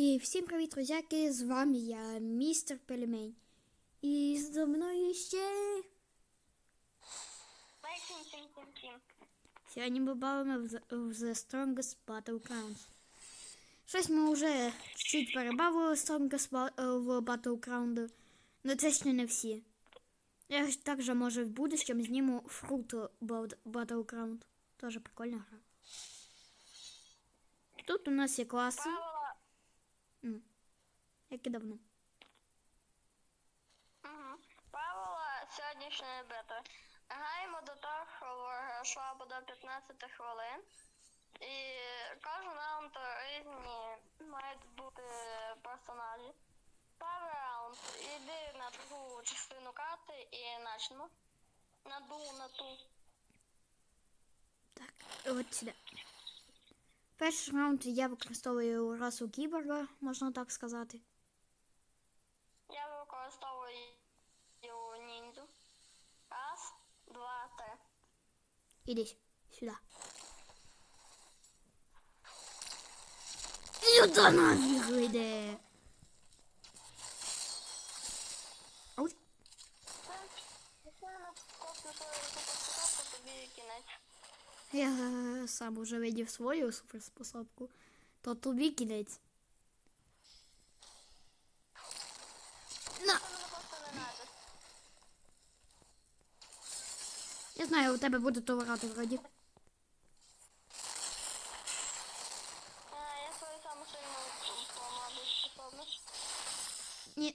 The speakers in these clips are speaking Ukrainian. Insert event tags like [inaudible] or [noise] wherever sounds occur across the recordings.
І всім привіт, друзяки! З вами я, містер Пельмень. І зі мною ще. Сьогодні ми бавимо в The, Strongest Battlegrounds. Щось ми вже чуть перебавили Strongest е, Battleground, але це ще не всі. Я також може в будущем зніму Fruit Bat- Battleground. Тоже прикольна гра. Тут у нас є класи. М. як і давно. Угу. Правила сьогоднішньої бити. Граємо до того, що буде 15 хвилин. І кожен раунд різні мають бути персонажі. Перший раунд іди на другу частину карти і начнемо. На ду, на ту. Так, от сюди. Перший раунд я використовую расу кіборга, можна так сказати. Я використовую ніндзю. Раз, два, три. Іди сюди. Сюди нафіг йде. Ауч. тобі кінець. Я сам уже видів свою суперспособку. То тобі кінець. На! Я знаю, у тебе буде товарати вроді. Способність. Ні,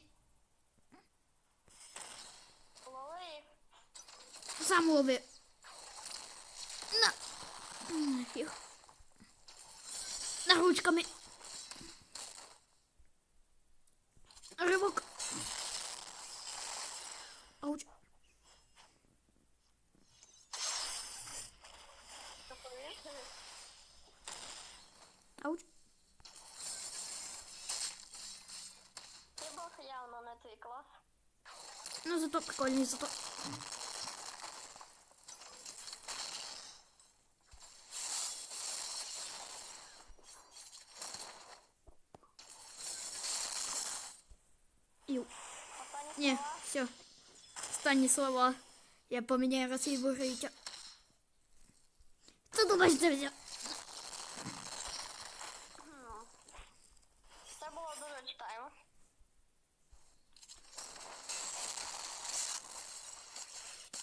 сам лови. На! Нафіг. На ручками. Ривок. Ауч. Доповіш. Ауч. Ти був явно не твій клас. Ну зато прикольний, зато. Не, слова. все. Останні слова. Я поміняю раз і виграюча. Ти думаєш, це взяв? Це було дуже читаємо.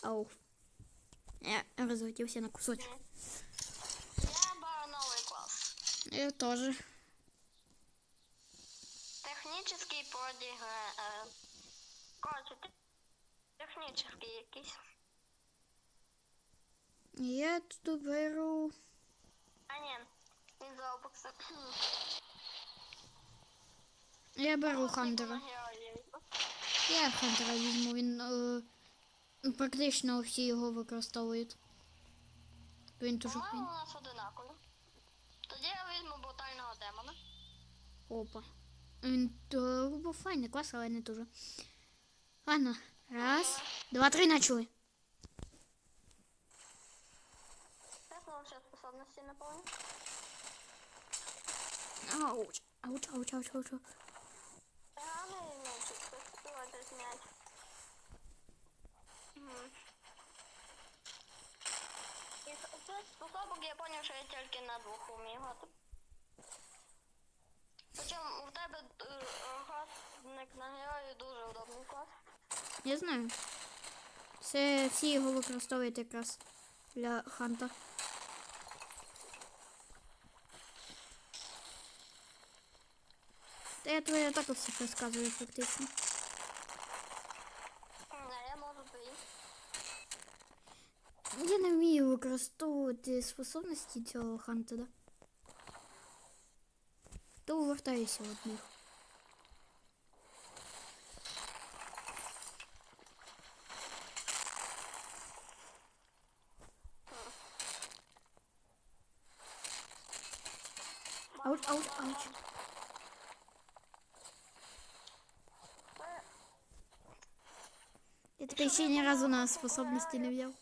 Ау. Я розлетівся на кусочок. Я беру новий клас. Я теж. Технічний подіг. Е, коротше, те- технічний якийсь. Я тут беру. А ні, він за обокси. Я беру Хантера. Я Хантера візьму, він е, практично всі його використовують. Він дуже По-моєму, у нас одинакові. Тоді я візьму брутального демона. Опа. Він е, був файний клас, але не дуже. Ладно. Раз, два, три, начали. Ауч. Ауч, ауч, ауч, ауч. цих способок я поняв, що я тільки на. Причому в тебе гасник на герої дуже удобний клас. Я знаю. Це всі його використовують якраз для ханта. Та я твоя так все розказую фактично. А я можу твої. Я не вмію використовувати способності цього ханта, да? То увертаюся від них. Ауч, ауч, ауч. Я таке ще ні разу на способності не взяв.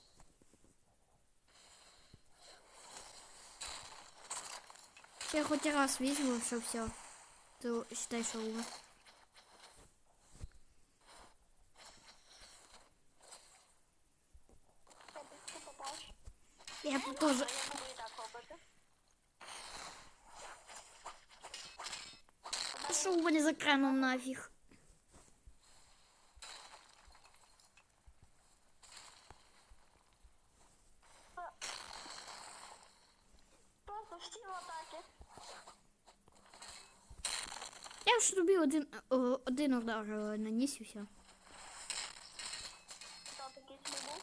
Я хоч раз візьму, що все. то считай, що умер. Ти ти попав. Я Ну, теж. Я буду і так робити. Що у мене за краном нафіг? Просто всі в атаки. Я ж тобі один, удар е, наніс і все. Такий був?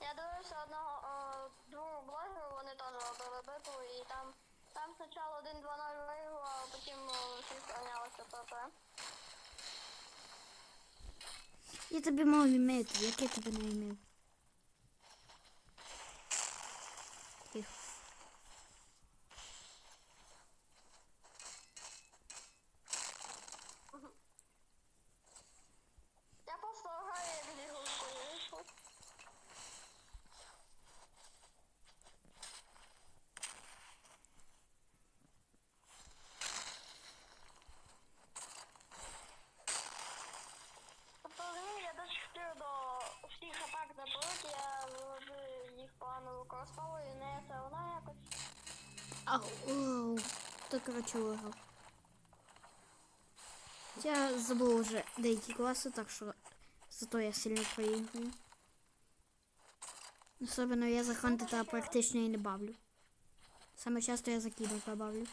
Я дивився одного е, другого блогеру, вони теж робили битву, і там, там спочатку 1-2-0 виграв, а потім е, всі сравнялися ПП. Я тобі мав імейти, як я тебе не імів. Тихо. Я просто граю як з ігрушкою вийшов. Тобто, розумієш, я дуже хотів до всіх атак забити, я завжди їх погано використовую, не це вона якось. Ау, оу. То коротше виграв. Я забув вже деякі класи, так що зато я сильно проігрую. Особливо я за хантита практично і не бавлю. Саме часто я за кіберка бавлю.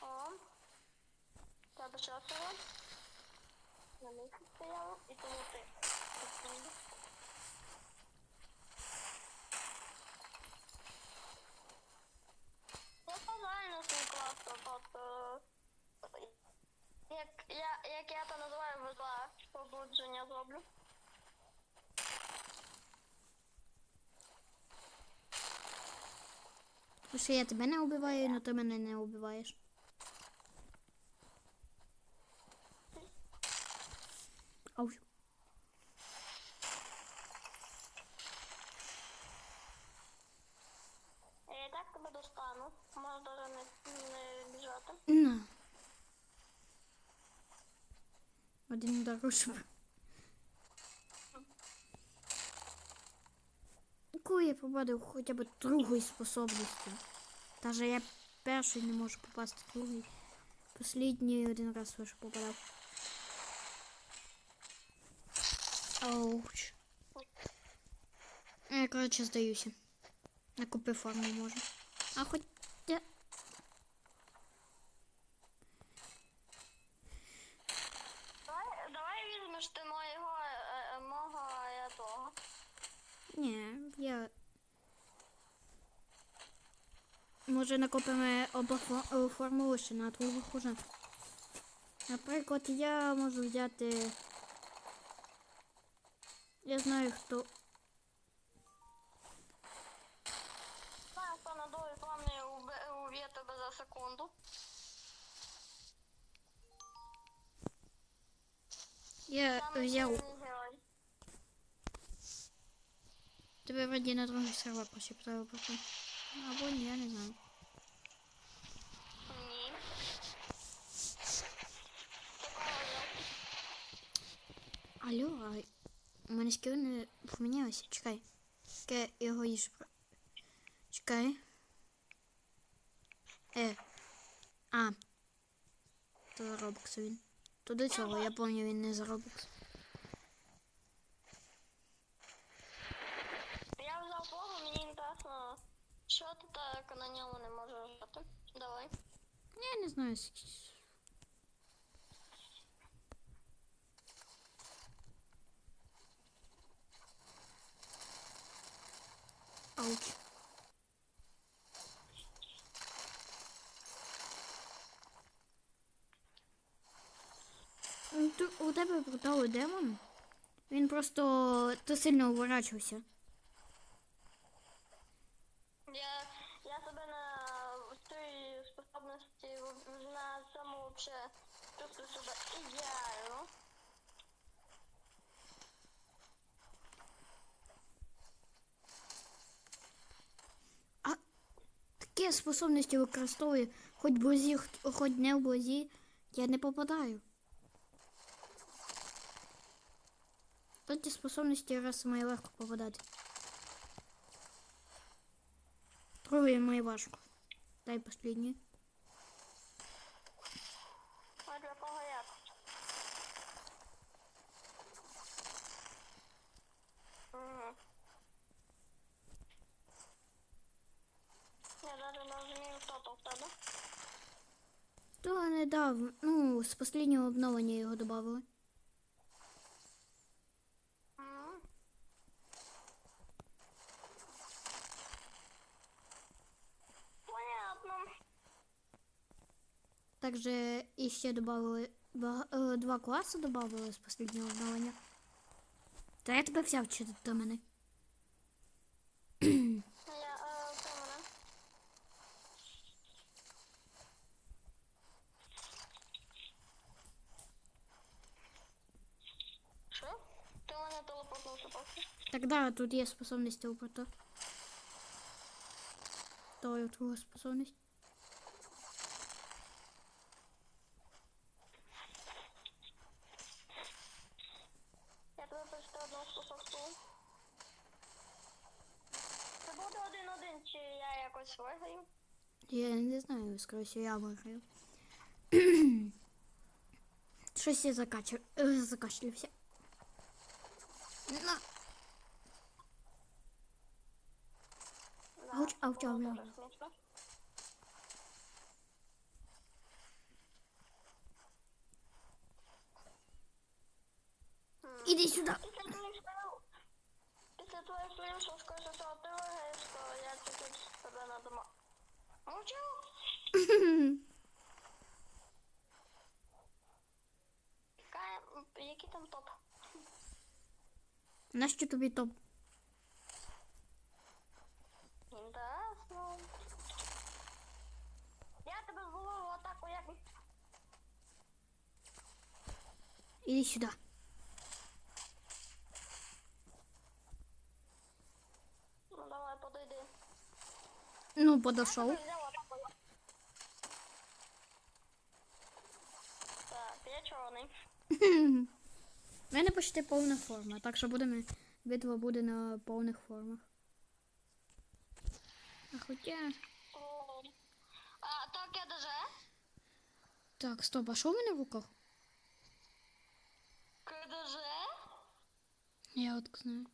О. Тебе що? На місці стояла, і тому ти. Секунду. Я реально свій тобто, як я, як я то називаю, везла побудження зроблю. Тому що я тебе не убиваю, але ти мене не убиваєш. Один удар щоб. Коли я попаду хоча б другою способністю. Даже я перший не можу попасти другий. Послідній один раз лише попадав. Ауч. Я, коротше, здаюся. Накупи форму можу. А хоч Ні, я. Може накопимо е, формули ще на другу хуже. Наприклад, я можу взяти. Я знаю хто. Знаю, хто на долі пламені уб'є уб'є тебе за секунду. Я Саме взяв сильний герой. Тебе вроді на другий сервер пошептаю потім. Або ні, я не знаю. Ні. Алло, а у мене скіл не помінялося. Чекай. Чекай, його їж. про- Чекай. Е. А. То Robux він. То до цього, я пам'ятаю, він не за. Я взяв того, мені інтересно, що так на ньому не можеш жити. Давай. Я не знаю. с- Ауч. У тебе бруталий демон. Він просто ти сильно уворачився. Я, я себе на цій способності в- на вообще чувствую себе ідеально. Які способності використовую, хоч в близі, хоч не в близі, я не попадаю. Тут ті способності раз має легко попадати. Другий має важко. Дай послідній. А для кого як? Угу. Я навіть не розумію, хто то в тебе. То недавно, ну, з останнього обновлення його додали. М. Понятно. Также іще добавили ба- е, два класи добавили з останнього обновлення. Та я тебе взяв чи до мене. Я, е, це мене. Що? Ти мене телепортнувся поки? Тогда тут є способність телепорта. То є твоя способність. Я тебе почти одного способствую. Це буде один-один, чи я якось виграю? Я не знаю, скоріше я виграю. Щось [clears throat] я закачав, е, закашлявся. Ауч, дуже ауч. смішно. Іди сюди. Після твоїх слів, після твоїх слів, що скаже, що ти виграєш, то я чуть-чуть себе надумав. Мовчу! [laughs] Який там топ? Нащо тобі топ? Інтересно. Я тебе зловив в атаку, як... Іди сюди. Ну давай, подойди. Ну, подошов. Почти повна форма, так що будемо битва буде на повних формах. А хоча. А, так, я даже. Так, стоп, а що в мене в руках? КДЖ? Я от знаю.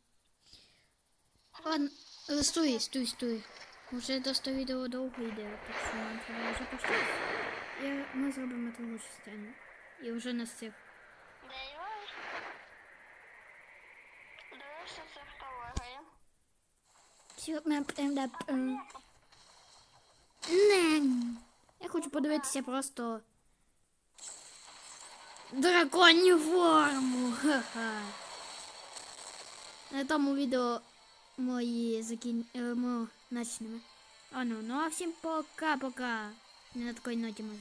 Ладно, е, стой, стой, стой. Уже до відео довго йде, так що нам треба вже почати. Я, ми зробимо другу частину. І вже на цих. Де його? Дивишся, це хто виграє. Не. Я хочу подивитися просто. Драконю форму. Ха-ха. На тому відео мої закін... е, ми начнемо. А ну, ну а всім пока-пока. Не на такій ноті ми.